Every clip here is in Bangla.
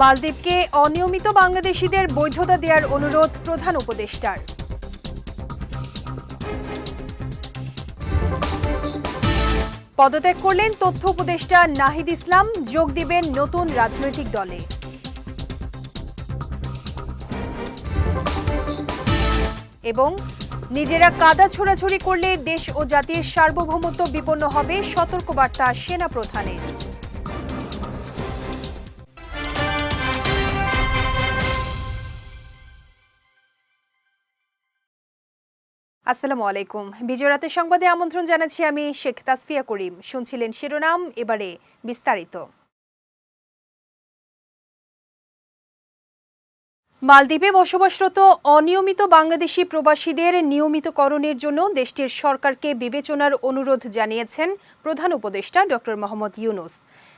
মালদ্বীপকে অনিয়মিত বাংলাদেশিদের বৈধতা দেওয়ার অনুরোধ প্রধান উপদেষ্টার। পদত্যাগ করলেন তথ্য উপদেষ্টা নাহিদ ইসলাম, যোগ দিবেন নতুন রাজনৈতিক দলে। এবং নিজেরা কাদা ছোড়াছড়ি করলে দেশ ও জাতির সার্বভৌমত্ব বিপন্ন হবে, সতর্কবার্তা সেনা প্রধানের আসসালামু আলাইকুম। বিজয় রাতের সংবাদে আমন্ত্রণ জানাচ্ছি আমি শেখ তাসফিয়া করিম। শুনছিলেন শিরোনাম, এবারে বিস্তারিত। মালদ্বীপে বসবাসরত অনিয়মিত বাংলাদেশি প্রবাসীদের নিয়মিতকরণের জন্য দেশটির সরকারকে বিবেচনার অনুরোধ জানিয়েছেন প্রধান উপদেষ্টা ডক্টর মোহাম্মদ ইউনুস।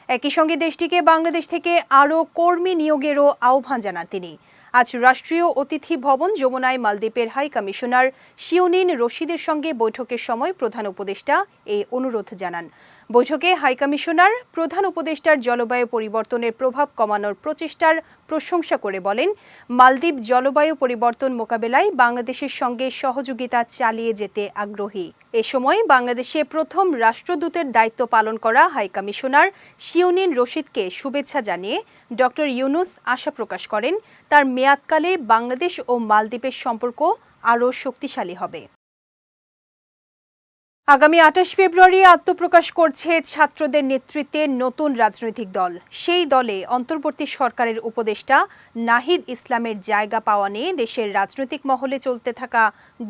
একই সঙ্গে দেশটিকে বাংলাদেশ থেকে আরও কর্মী নিয়োগেরও আহ্বান জানান তিনি। আজ রাষ্ট্রীয় অতিথি ভবন যমুনায় মালদ্বীপের হাই কমিশনার শিওনিন রশিদের সঙ্গে বৈঠকের সময় প্রধান উপদেষ্টা এই অনুরোধ জানান। বৈঠকে হাই কমিশনার, প্রধান উপদেষ্টার জলবায়ু পরিবর্তনের প্রভাব কমানোর প্রচেষ্টার প্রশংসা করে বলেন, মালদ্বীপ জলবায়ু পরিবর্তন মোকাবেলায় বাংলাদেশের সঙ্গে সহযোগিতা চালিয়ে যেতে আগ্রহী। এ সময় বাংলাদেশে প্রথম রাষ্ট্রদূতের দায়িত্ব পালন করা হাই কমিশনার শিউনিন রশিদকে শুভেচ্ছা জানিয়ে ডক্টর ইউনুস আশা প্রকাশ করেন, তার মেয়াদকালে বাংলাদেশ ও মালদ্বীপের সম্পর্ক আরও শক্তিশালী হবে। আগামী আঠাশ ফেব্রুয়ারি আত্মপ্রকাশ করছে ছাত্রদের নেতৃত্বে নতুন রাজনৈতিক দল। সেই দলে অন্তর্বর্তী সরকারের উপদেষ্টা নাহিদ ইসলামের জায়গা পাওয়া নিয়ে দেশের রাজনৈতিক মহলে চলতে থাকা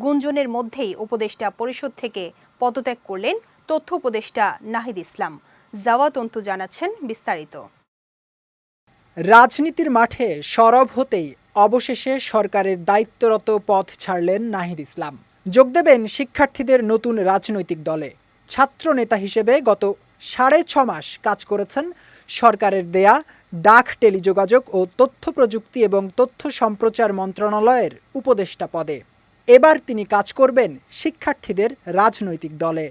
গুঞ্জনের মধ্যেই উপদেষ্টা পরিষদ থেকে পদত্যাগ করলেন তথ্য উপদেষ্টা নাহিদ ইসলাম। জাওয়াত অন্তু জানাচ্ছেন বিস্তারিত। রাজনীতির মাঠে সরব হতেই অবশেষে সরকারের দায়িত্বরত পথ ছাড়লেন নাহিদ ইসলাম। যোগ দেবেন শিক্ষার্থীদের নতুন রাজনৈতিক দলে। ছাত্র নেতা হিসেবে গত সাড়ে ছ মাস কাজ করেছেন সরকারের দেয়া ডাক টেলিযোগাযোগ ও তথ্য প্রযুক্তি এবং তথ্য সম্প্রচার মন্ত্রণালয়ের উপদেষ্টা পদে। এবার তিনি কাজ করবেন শিক্ষার্থীদের রাজনৈতিক দলে।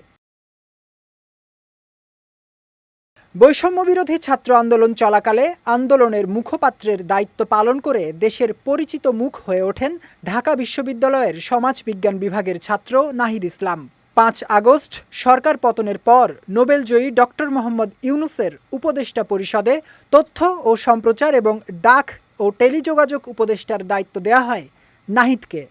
বৈষম্য বিরোধী ছাত্র আন্দোলন চলাকালে আন্দোলনের মুখপাত্রের দায়িত্ব পালন করে দেশের পরিচিত মুখ হয়ে ওঠেন ঢাকা বিশ্ববিদ্যালয়ের সমাজবিজ্ঞান বিভাগের ছাত্র নাহিদ ইসলাম। পাঁচ আগস্ট, সরকার পতনের পর নোবেলজয়ী ডক্টর মোহাম্মদ ইউনুসের উপদেষ্টা পরিষদে তথ্য ও সম্প্রচার এবং ডাক ও টেলিযোগাযোগ উপদেষ্টার দায়িত্ব দেওয়া হয় নাহিদকে।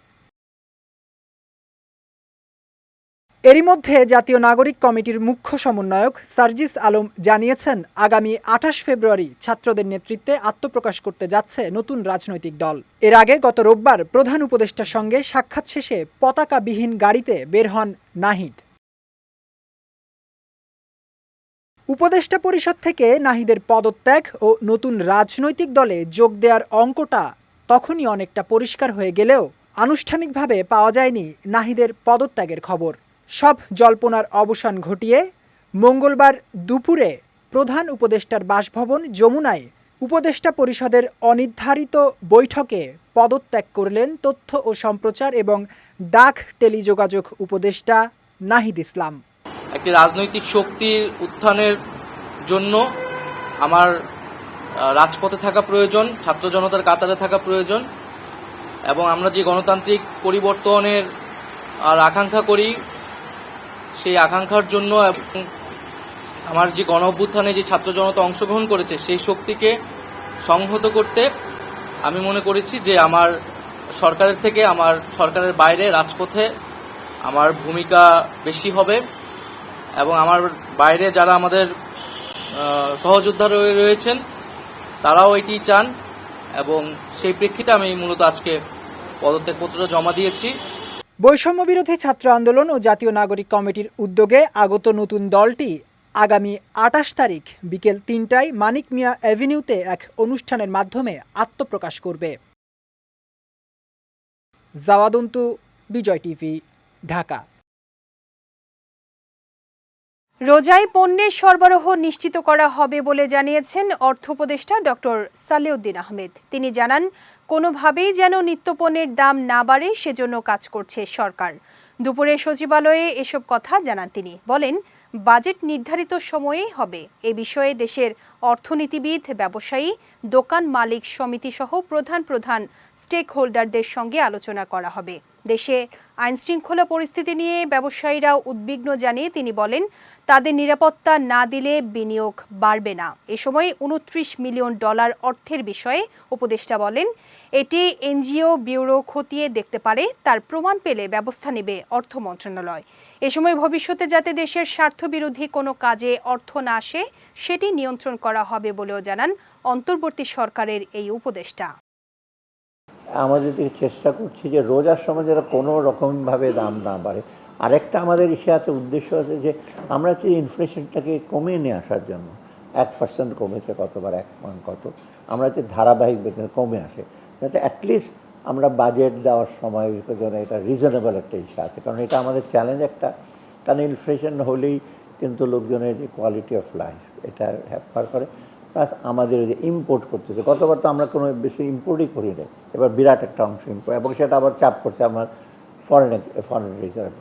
এরই মধ্যে জাতীয় নাগরিক কমিটির মুখ্য সমন্বয়ক সার্জিস আলম জানিয়েছেন, আগামী আঠাশ ফেব্রুয়ারি ছাত্রদের নেতৃত্বে আত্মপ্রকাশ করতে যাচ্ছে নতুন রাজনৈতিক দল। এর আগে গত রোববার প্রধান উপদেষ্টার সঙ্গে সাক্ষাৎ শেষে পতাকাবিহীন গাড়িতে বের হন নাহিদ। উপদেষ্টা পরিষদ থেকে নাহিদের পদত্যাগ ও নতুন রাজনৈতিক দলে যোগ দেওয়ার অঙ্কটা তখনই অনেকটা পরিষ্কার হয়ে গেলেও আনুষ্ঠানিকভাবে পাওয়া যায়নি নাহিদের পদত্যাগের খবর। সব জল্পনার অবসান ঘটিয়ে মঙ্গলবার দুপুরে প্রধান উপদেষ্টার বাসভবন যমুনায় উপদেষ্টা পরিষদের অনির্ধারিত বৈঠকে পদত্যাগ করলেন তথ্য ও সম্প্রচার এবং ডাক টেলিযোগাযোগ উপদেষ্টা নাহিদ ইসলাম। একটি রাজনৈতিক শক্তির উত্থানের জন্য আমার রাজপথে থাকা প্রয়োজন, ছাত্র জনতার কাতারে থাকা প্রয়োজন, এবং আমরা যে গণতান্ত্রিক পরিবর্তনের আর আকাঙ্ক্ষা করি সেই আকাঙ্ক্ষার জন্য আমার যে গণ অভ্যুত্থানে যে ছাত্র জনতা অংশগ্রহণ করেছে, সেই শক্তিকে সংহত করতে আমি মনে করেছি যে আমার সরকারের থেকে, আমার সরকারের বাইরে, রাজপথে আমার ভূমিকা বেশি হবে এবং আমার বাইরে যারা আমাদের সহযোদ্ধা রয়ে- রয়েছেন, তারাও এটি চান এবং সেই প্রেক্ষিতে আমি মূলত আজকে পদত্যাগপত্র জমা দিয়েছি। বৈষম্য বিরোধী ছাত্র আন্দোলন ও জাতীয় নাগরিক কমিটির উদ্যোগে আগত নতুন দলটি আগামী আটাশ তারিখ বিকেল তিনটায় মানিক মিয়া অ্যাভিনিউতে এক অনুষ্ঠানের মাধ্যমে আত্মপ্রকাশ করবে। জাওয়াদন্তু, বিজয় টিভি, ঢাকা। রোজাই পণ্যের সরবরাহ নিশ্চিত করা হবে বলে জানিয়েছেন অর্থ উপদেষ্টা ডক্টর সালেউদ্দিন আহমেদ। তিনি জানান কোনোভাবেই যেন নিত্যপণ্যের দাম না বাড়ে, সেজন্য কাজ করছে সরকার। দুপুরে সচিবালয়ে এসব কথা জানান তিনি। বলেন, বাজেট নির্ধারিত সময়েই হবে। এ বিষয়ে দেশের অর্থনীতিবিদ, ব্যবসায়ী, দোকান মালিক সমিতি সহ প্রধান প্রধান স্টেক হোল্ডারদের সঙ্গে আলোচনা করা হবে। দেশে আইনশৃঙ্খলা পরিস্থিতি নিয়ে ব্যবসায়ীরা উদ্বিগ্ন জানিয়ে তিনি বলেন, তাদের নিরাপত্তা না দিলে বিনিয়োগ বাড়বে না। এ সময় উনত্রিশ মিলিয়ন ডলার অর্থের বিষয়ে উপদেষ্টা বলেন এটি এনজিও ব্যুরো খতিয়ে দেখতে পারে, তার প্রমাণ পেলে ব্যবস্থা নেবে অর্থ মন্ত্রণালয়। এ সময় ভবিষ্যতে যাতে দেশের স্বার্থবিরোধী কোনো কাজে অর্থ না আসে, সেটি নিয়ন্ত্রণ করা হবে বলেও জানান অন্তর্বর্তী সরকারের এই উপদেষ্টা। আমাদের চেষ্টা করছি যে রোজার সময় যেন কোনো রকমভাবে দাম না বাড়ে, আরেকটা আমাদের ইসে আছে, উদ্দেশ্য আছে যে আমরা যে ইনফ্লেশনটাকে কমিয়ে নিয়ে আসার জন্য, এক পার্সেন্ট কমেছে কতবার, এক কত, আমরা যে ধারাবাহিক বেতন কমে আসে। যাতে অ্যাটলিস্ট আমরা বাজেট দেওয়ার সময় যেন এটা রিজনেবল একটা ইস্যু আছে। কারণ এটা আমাদের চ্যালেঞ্জ একটা। কারণ ইনফ্লেশন হলেই কিন্তু লোকজনের যে কোয়ালিটি অফ লাইফ এটা হ্যাপার করে। প্লাস আমাদের যে ইম্পোর্ট করতেছে, গতবার তো আমরা কোনো বেশি ইম্পোর্টই করি না এবার বিরাট একটা অংশ ইম্পোর্ট এবং সেটা আবার চাপ করছে আমার ফরেন ফরেন রিজার্ভ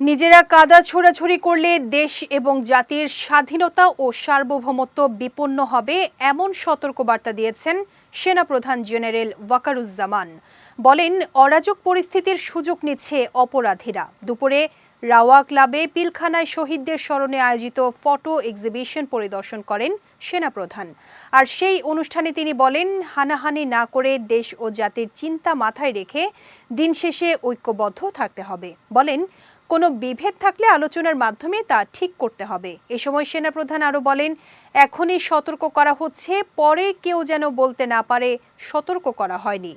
নিজেরা কাদা ছোড়াছড়ি করলে দেশ এবং জাতির স্বাধীনতা ও সার্বভৌমত্ব বিপন্ন হবে, এমন সতর্কবার্তা দিয়েছেন সেনাপ্রধান জেনারেল ওয়াকারুজ্জামান বলেন, অরাজক পরিস্থিতির সুযোগ নিচ্ছে অপরাধীরা। দুপুরে রাওয়া ক্লাবে পিলখানায় শহীদদের স্মরণে আয়োজিত ফটো এক্সিবিশন পরিদর্শন করেন সেনাপ্রধান। আর সেই অনুষ্ঠানে তিনি বলেন, হানাহানি না করে দেশ ও জাতির চিন্তা মাথায় রেখে দিন শেষে ঐক্যবদ্ধ থাকতে হবে। বলেন কোনো বিভেদ থাকলে আলোচনার মাধ্যমে তা ঠিক করতে হবে। এ সময় সেনাপ্রধান আরও বলেন, এখনই সতর্ক করা হচ্ছে, পরে কেউ যেন বলতে না পারে সতর্ক করা হয়নি।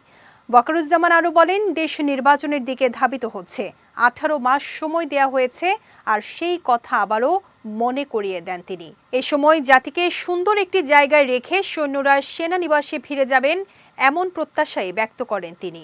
ওয়াকারুজ্জামান আরও বলেন, দেশ নির্বাচনের দিকে ধাবিত হচ্ছে। আঠারো মাস সময় দেয়া হয়েছে, আর সেই কথা আবারও মনে করিয়ে দেন তিনি। এ সময় জাতিকে সুন্দর একটি জায়গায় রেখে সৈন্যরা সেনানিবাসে ফিরে যাবেন, এমন প্রত্যাশাই ব্যক্ত করেন তিনি।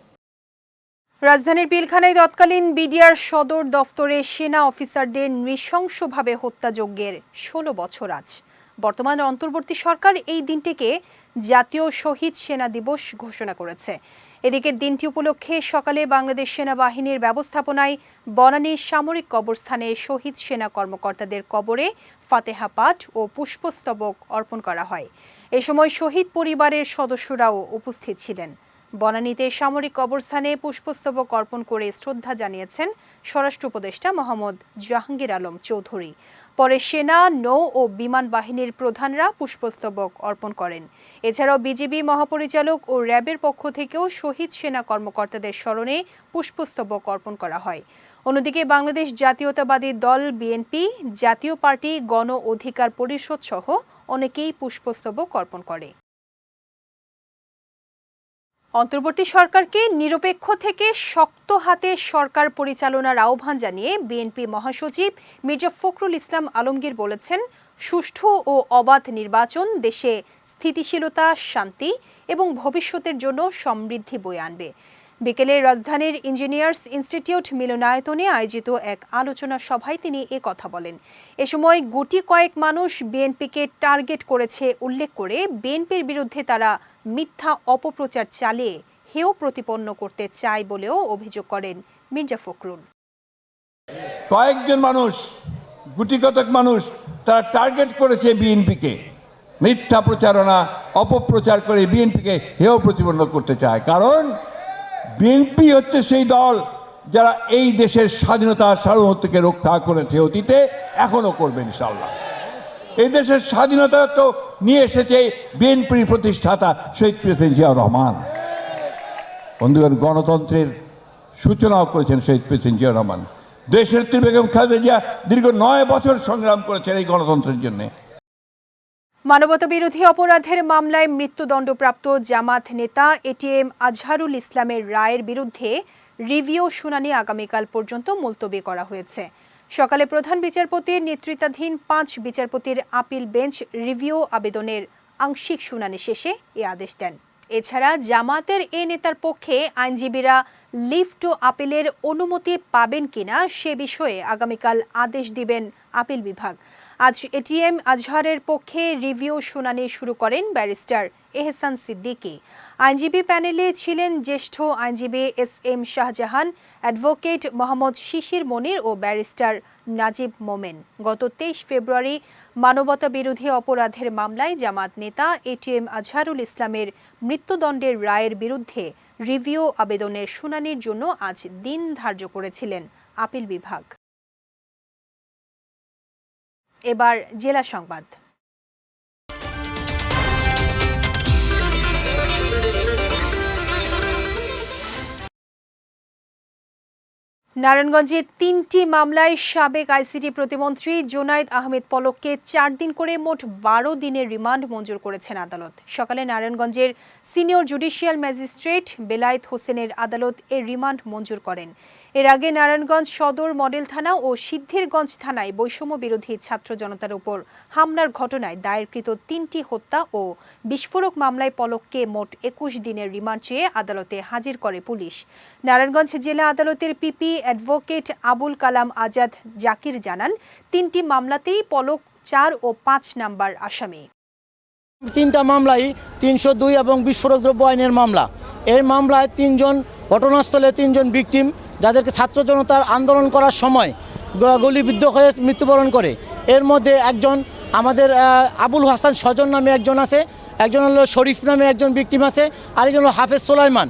রাজধানীর পিলখানায় তৎকালীন বিডিআর সদর দফতরে সেনা অফিসারদের নৃশংসভাবে হত্যাযজ্ঞের ষোলো বছর আজ। বর্তমান অন্তর্বর্তী সরকার এই দিনটিকে জাতীয় শহীদ সেনা দিবস ঘোষণা করেছে। এদিকে দিনটি উপলক্ষে সকালে বাংলাদেশ সেনাবাহিনীর ব্যবস্থাপনায় বনানীর সামরিক কবরস্থানে শহীদ সেনা কর্মকর্তাদের কবরে ফাতেহা পাঠ ও পুষ্পস্তবক অর্পণ করা হয়। এ সময় শহীদ পরিবারের সদস্যরাও উপস্থিত ছিলেন। বনানীতে সামরিক কবরস্থানে পুষ্পস্তবক অর্পণ করে শ্রদ্ধা জানিয়েছেন স্বরাষ্ট্র উপদেষ্টা মোহাম্মদ জাহাঙ্গীর আলম চৌধুরী। পরে সেনা, নৌ ও বিমান বাহিনীর প্রধানরা পুষ্পস্তবক অর্পণ করেন। এছাড়াও বিজেপি মহাপরিচালক ও র্যাবের পক্ষ থেকেও শহীদ সেনা কর্মকর্তাদের স্মরণে পুষ্পস্তবক অর্পণ করা হয়। অন্যদিকে বাংলাদেশ জাতীয়তাবাদী দল বিএনপি, জাতীয় পার্টি গণ অধিকার পরিষদ সহ অনেকেই পুষ্পস্তবক অর্পণ করে। অন্তর্বর্তী সরকারকে নিরপেক্ষ থেকে শক্ত হাতে সরকার পরিচালনার আহ্বান জানিয়ে বিএনপি মহাসচিব মির্জা ফখরুল ইসলাম আলমগীর বলেছেন, সুষ্ঠু ও অবাধ নির্বাচন দেশে স্থিতিশীলতা, শান্তি এবং ভবিষ্যতের জন্য সমৃদ্ধি বয়ে আনবে। বিকেলে রাজধানীর ইঞ্জিনিয়ার্স ইনস্টিটিউট মিলনায়তনে আয়োজিত এক আলোচনা সভায় তিনি এ কথা বলেন। এ সময় গুটি কয়েক মানুষ বিএনপিকে টার্গেট করেছে, উল্লেখ করে বিএনপির বিরুদ্ধে তারা মিথ্যা অপপ্রচার চালিয়ে হেয় প্রতিপন্ন করতে চায় বলেও অভিযোগ করেন মির্জা ফখরুল। কয়েকজন মানুষ গুটি কতক মানুষ, তারা টার্গেট করেছে বিএনপিকে। মিথ্যা প্রচারণা অপপ্রচার করে বিএনপিকে হেও প্রতিপন্ন করতে চায়। কারণ বিএনপি হচ্ছে সেই দল যারা এই দেশের স্বাধীনতা, সার্বভৌমত্বকে রক্ষা করেছে অতীতে, এখনও করবে ইনশাল্লাহ এই দেশের স্বাধীনতা তো নিয়ে এসেছে বিএনপির প্রতিষ্ঠাতা শহীদ প্রেসিডেন্ট জিয়াউর রহমান। বন্ধুগণ, গণতন্ত্রের সূচনাও করেছেন শহীদ প্রেসিডেন্ট জিয়াউর রহমান। দেশের বেগম খালেদা জিয়া দীর্ঘ নয় বছর সংগ্রাম করেছেন এই গণতন্ত্রের জন্য। মানবতা বিরোধী অপরাধের মামলায় মৃত্যুদণ্ডপ্রাপ্ত জামাত নেতা এটিএম আজহারুল ইসলামের রায়ের বিরুদ্ধে রিভিউ শুনানি আগামীকাল পর্যন্ত মুলতবি করা হয়েছে। সকালে প্রধান বিচারপতির নেতৃত্বাধীন পাঁচ বিচারপতির আপিল বেঞ্চ রিভিউ আবেদনের আংশিক শুনানি শেষে এ আদেশ দেন। এছাড়া জামাতের এ নেতার পক্ষে আইনজীবীরা লিভ টু আপিলের অনুমতি পাবেন কিনা সে বিষয়ে আগামীকাল আদেশ দিবেন আপিল বিভাগ। আজ এটিএম আজহারের পক্ষে রিভিউ শুনানি শুরু করেন ব্যারিস্টার এহসান সিদ্দিকী। আইনজীবী প্যানেলে ছিলেন জ্যেষ্ঠ আইনজীবী S M Shahjahan, advocate Mohammad Shishir Monir ও ব্যারিস্টার নাজিব মোমেন। গত তেইশ ফেব্রুয়ারি মানবতা বিরোধী অপরাধের মামলায় জামাত নেতা এটিএম আজহারুল ইসলামের মৃত্যুদণ্ডের রায়ের বিরুদ্ধে রিভিউ আবেদনের শুনানির জন্য আজ দিন ধার্য করেছিলেন আপিল বিভাগ। এবার জেলা সংবাদ। নারায়ণগঞ্জে তিনটি মামলায় সাবেক আইসিটি প্রতিমন্ত্রী জোনায়েদ আহমেদ পলককে চার দিন করে মোট বারো দিনের রিমান্ড মঞ্জুর করেছেন আদালত। সকালে নারায়ণগঞ্জের সিনিয়র জুডিশিয়াল ম্যাজিস্ট্রেট বেলায়েত হোসেনের আদালত এ রিমান্ড মঞ্জুর করেন। এর আগে নারায়ণগঞ্জ সদর মডেল থানা ও সিদ্ধিরগঞ্জ থানায় বৈষম্য বিরোধী ছাত্র জনতার উপর হামলার ঘটনায় দায়েরকৃত তিনটি হত্যা ও বিস্ফোরক মামলায় পলককে মোট একুশ দিনের রিমান্ড চেয়ে আদালতে হাজির করে পুলিশ। নারায়ণগঞ্জ জেলা আদালতের পিপি অ্যাডভোকেট আবুল কালাম আজাদ জাকির জানান, তিনটি মামলাতেই পলক চার ও পাঁচ নাম্বার আসামি। তিনটা মামলাই তিনশো দুই এবং বিস্ফোরক দ্রব্য আইনের মামলা। এই মামলায় তিনজন ঘটনাস্থলে তিনজন ভিকটিম যাদেরকে ছাত্র জনতার আন্দোলন করার সময় গুলিবিদ্ধ হয়ে মৃত্যুবরণ করে। এর মধ্যে একজন আমাদের আবুল হাসান স্বজন নামে একজন আছে, একজন হলো শরীফ নামে একজন ভিকটিম আছে, আরেকজন হলো হাফেজ সোলাইমান।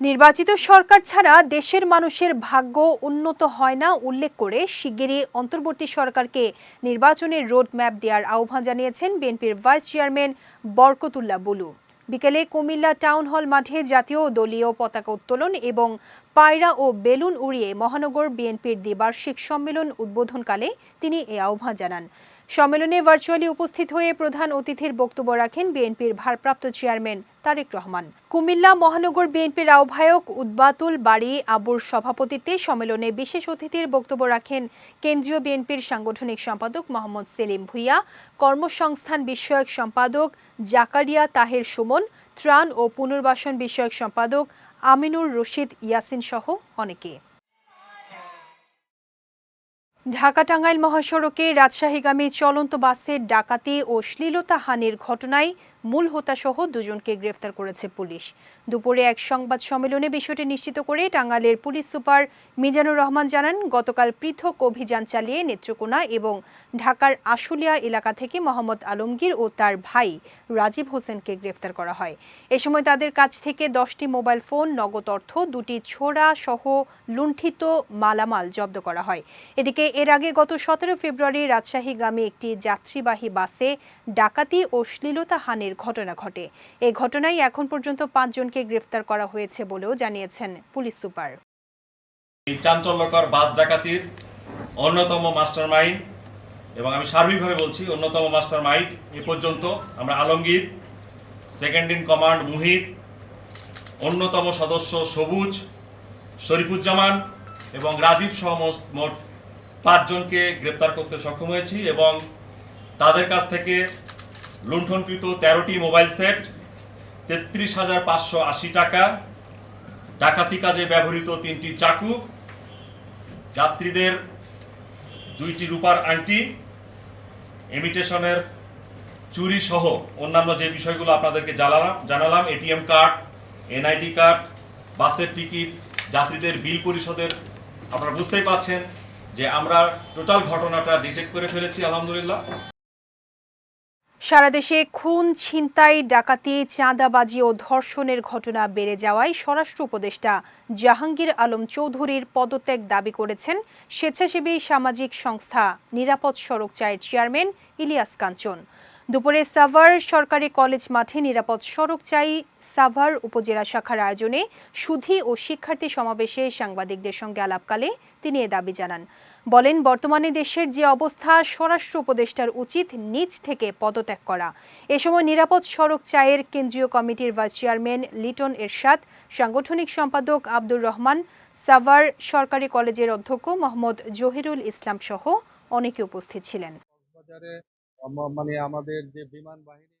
নির্বাচিত সরকার ছাড়া দেশের মানুষের ভাগ্য উন্নত হয় না উল্লেখ করে শিগগিরই অন্তর্বর্তী সরকারকে নির্বাচনের রোড ম্যাপ দেওয়ার আহ্বান জানিয়েছেন বিএনপির ভাইস চেয়ারম্যান বরকতুল্লাহ বুলু। বিকেলে কুমিল্লা টাউন হল মাঠে জাতীয় দলীয় পতাকা উত্তোলন এবং পায়রা ও বেলুন উড়িয়ে মহানগর বিএনপির দ্বিবার্ষিক সম্মেলন উদ্বোধনকালে তিনি এ আহ্বান জানান। সম্মেলনে ভার্চুয়ালি উপস্থিত হয়ে প্রধান অতিথির বক্তব্য রাখেন বিএনপির ভারপ্রাপ্ত চেয়ারম্যান তারেক রহমান। কুমিল্লা মহানগর বিএনপির আহ্বায়ক উদ্বাতুল বাড়ি আবুর সভাপতিত্বে সম্মেলনে বিশেষ অতিথির বক্তব্য রাখেন কেন্দ্রীয় বিএনপির সাংগঠনিক সম্পাদক মোহাম্মদ সেলিম ভুইয়া, কর্মসংস্থান বিষয়ক সম্পাদক জাকারিয়া তাহের সুমন, ত্রাণ ও পুনর্বাসন বিষয়ক সম্পাদক আমিনুর রশিদ ইয়াসিন সহ অনেকে। ঢাকা টাঙ্গাইল মহাসড়কে রাজশাহীগামী চলন্ত বাসের ডাকাতি ও শ্লীলতাহানির ঘটনায় মূল হোতাসহ দুজনকে গ্রেফতার করেছে পুলিশ। দুপুরে এক সংবাদ সম্মেলনে বিষয়টি নিশ্চিত করে টাঙ্গাইলের পুলিশ সুপার মিজানুর রহমান জানান, গতকাল পৃথক অভিযান চালিয়ে নেত্রকোনা এবং ঢাকার আশুলিয়া এলাকা থেকে মোহাম্মদ আলমগীর ও তার ভাই রাজীব হোসেনকে গ্রেফতার করা হয়। এ সময় তাদের কাছ থেকে দশটি মোবাইল ফোন, নগদ অর্থ, দুটি ছোড়া সহ লুণ্ঠিত মালামাল জব্দ করা হয়। এদিকে এর আগে গত সতেরো ফেব্রুয়ারি রাজশাহীগামী একটি যাত্রীবাহী বাসে ডাকাতি ও শ্লীলতাহানির ঘটনা ঘটে। এই ঘটনায় এখন পর্যন্ত পাঁচজনকে গ্রেফতার করা হয়েছে বলেও জানিয়েছেন পুলিশ সুপার। এই চাঞ্চল্যকর বাস ডাকাতির অন্যতম মাস্টার মাইন্ড এবং আমি সার্বিকভাবে বলছি অন্যতম মাস্টার মাইন্ড এ পর্যন্ত আমরা Alamgir second in command Muhit, অন্যতম সদস্য সবুজ, শরীফুজ্জামান এবং রাজীব সহ মোট পাঁচজনকে গ্রেপ্তার করতে সক্ষম হয়েছি এবং তাদের কাছ থেকে লুণ্ঠনকৃত তেরোটি মোবাইল সেট, তেত্রিশ হাজার পাঁচশো আশি টাকা। ডাকাতি কাজে ব্যবহৃত তিনটি চাকু। যাত্রীদের দুইটি রূপার আংটি। এমিটেশনের চুরি সহ অন্যান্য যে বিষয়গুলো আপনাদেরকে জানালাম জানালাম, এটিএম কার্ড, এনআইডি কার্ড, বাসের টিকিট, যাত্রীদের বিল পরিশোধের আপনারা বুঝতেই পাচ্ছেন যে আমরা টোটাল ঘটনাটা ডিটেক্ট করে ফেলেছি, আলহামদুলিল্লাহ। সারা দেশে খুন, ছিনতাই, ডাকাতি, চাঁদাবাজি ও ধর্ষণের ঘটনা বেড়ে যাওয়ায় স্বরাষ্ট্র উপদেষ্টা জাহাঙ্গীর আলম চৌধুরীর পদত্যাগ দাবি করেছেন স্বেচ্ছাসেবী সামাজিক সংস্থা নিরাপদ সড়ক চায়ের চেয়ারম্যান ইলিয়াস কাঞ্চন। দুপুরে সাভার সরকারি কলেজ মাঠে নিরাপদ সড়ক চাই সাভার উপজেলা শাখার আয়োজনে সুধী ও শিক্ষার্থী সমাবেশে সাংবাদিকদের সঙ্গে আলাপকালে তিনি এ দাবি জানান। বলেন বর্তমানে দেশের যে অবস্থা স্বরাষ্ট্র উপদেষ্টার উচিত নিজ থেকে পদত্যাগ করা। এ সময় নিরাপদ সড়ক চায়ের কেন্দ্রীয় কমিটির ভাইস চেয়ারম্যান লিটন এরশাদ সাংগঠনিক সম্পাদক আব্দুর রহমান সাভার সরকারি কলেজের অধ্যক্ষ মোহাম্মদ জহিরুল ইসলাম সহ অনেকে উপস্থিত ছিলেন। মানে আমাদের যে বিমান বাহিনী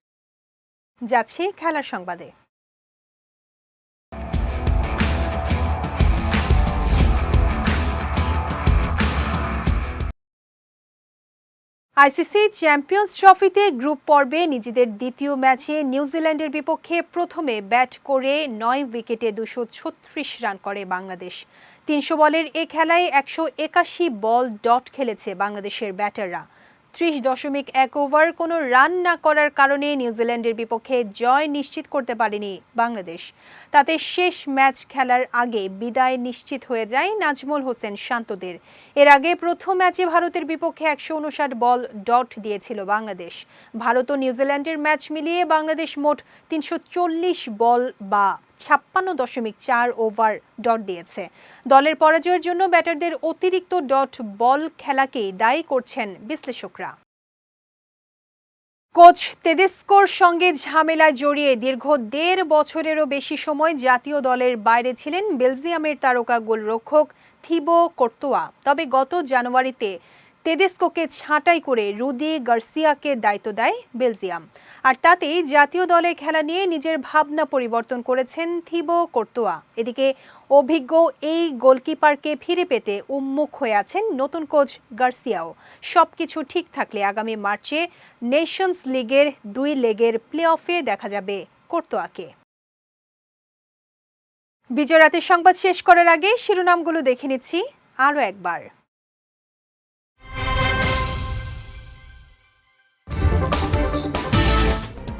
যাচ্ছে খেলার সংবাদে। আইসিসি চ্যাম্পিয়ন্স ট্রফিতে গ্রুপ পর্বে নিজেদের দ্বিতীয় ম্যাচে নিউজিল্যান্ডের বিপক্ষে প্রথমে ব্যাট করে নয় উইকেটে দুশো ছত্রিশ রান করে বাংলাদেশ। তিনশো বলের এ খেলায় একশো একাশি বল ডট খেলেছে বাংলাদেশের ব্যাটাররা। ত্রিশ দশমিক এক ওভার, কোনো রান না করার কারণে নিউজিল্যান্ডের বিপক্ষে জয় নিশ্চিত করতে পারেনি বাংলাদেশ। তাতে শেষ ম্যাচ খেলার আগে বিদায় নিশ্চিত হয়ে যায় নাজমুল হোসেন শান্তদের। এর আগে প্রথম ম্যাচে ভারতের বিপক্ষে একশো উনষাট বল ডট দিয়েছিল বাংলাদেশ। ভারত ও নিউজিল্যান্ডের ম্যাচ মিলিয়ে বাংলাদেশ মোট তিনশো চল্লিশ বল বা ছাপ্পান্ন দশমিক চার ওভার ডট দিয়েছে। দলের পরাজয়ের জন্য ব্যাটারদের অতিরিক্ত ডট বল খেলাকেই দায়ী করছেন বিশ্লেষকরা। কোচ তেদেস্কোর সঙ্গে ঝামেলায় জড়িয়ে দীর্ঘ দেড় বছরেরও বেশি সময় জাতীয় দলের বাইরে ছিলেন বেলজিয়ামের তারকা গোলরক্ষক থিবো কর্তোয়া। তবে গত জানুয়ারিতে তেদেস্কোকে ছাঁটাই করে রুদি গার্সিয়াকে দায়িত্ব দেয় বেলজিয়াম। আর তাতেই জাতীয় দলে খেলা নিয়ে নিজের ভাবনা পরিবর্তন করেছেন থিবো কর্তোয়া। এদিকে অভিজ্ঞ এই গোলকিপারকে ফিরে পেতে উন্মুখ হয়ে আছেন নতুন কোচ গার্সিয়াও। সব কিছু ঠিক থাকলে আগামী মার্চে নেশনস লিগের দুই লেগের প্লে অফে দেখা যাবে কর্তোয়াকে। বিজয় রাতের সংবাদ শেষ করার আগে শিরোনামগুলো দেখে নিচ্ছি আরও একবার।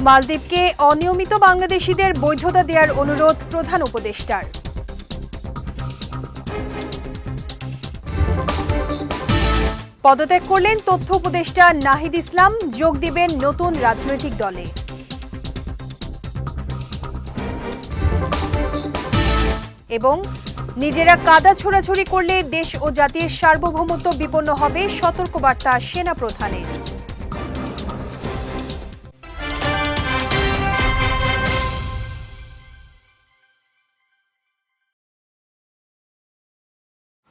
মালদ্বীপকে অনিয়মিত বাংলাদেশিদের বৈধতা দেওয়ার অনুরোধ প্রধান উপদেষ্টার। পদত্যাগ করলেন তথ্য উপদেষ্টা নাহিদ ইসলাম, যোগ দিবেন নতুন রাজনৈতিক দলে। এবং নিজেরা কাদা ছোড়াছুড়ি করলে দেশ ও জাতির সার্বভৌমত্ব বিপন্ন হবে, সতর্কবার্তা সেনা প্রধানের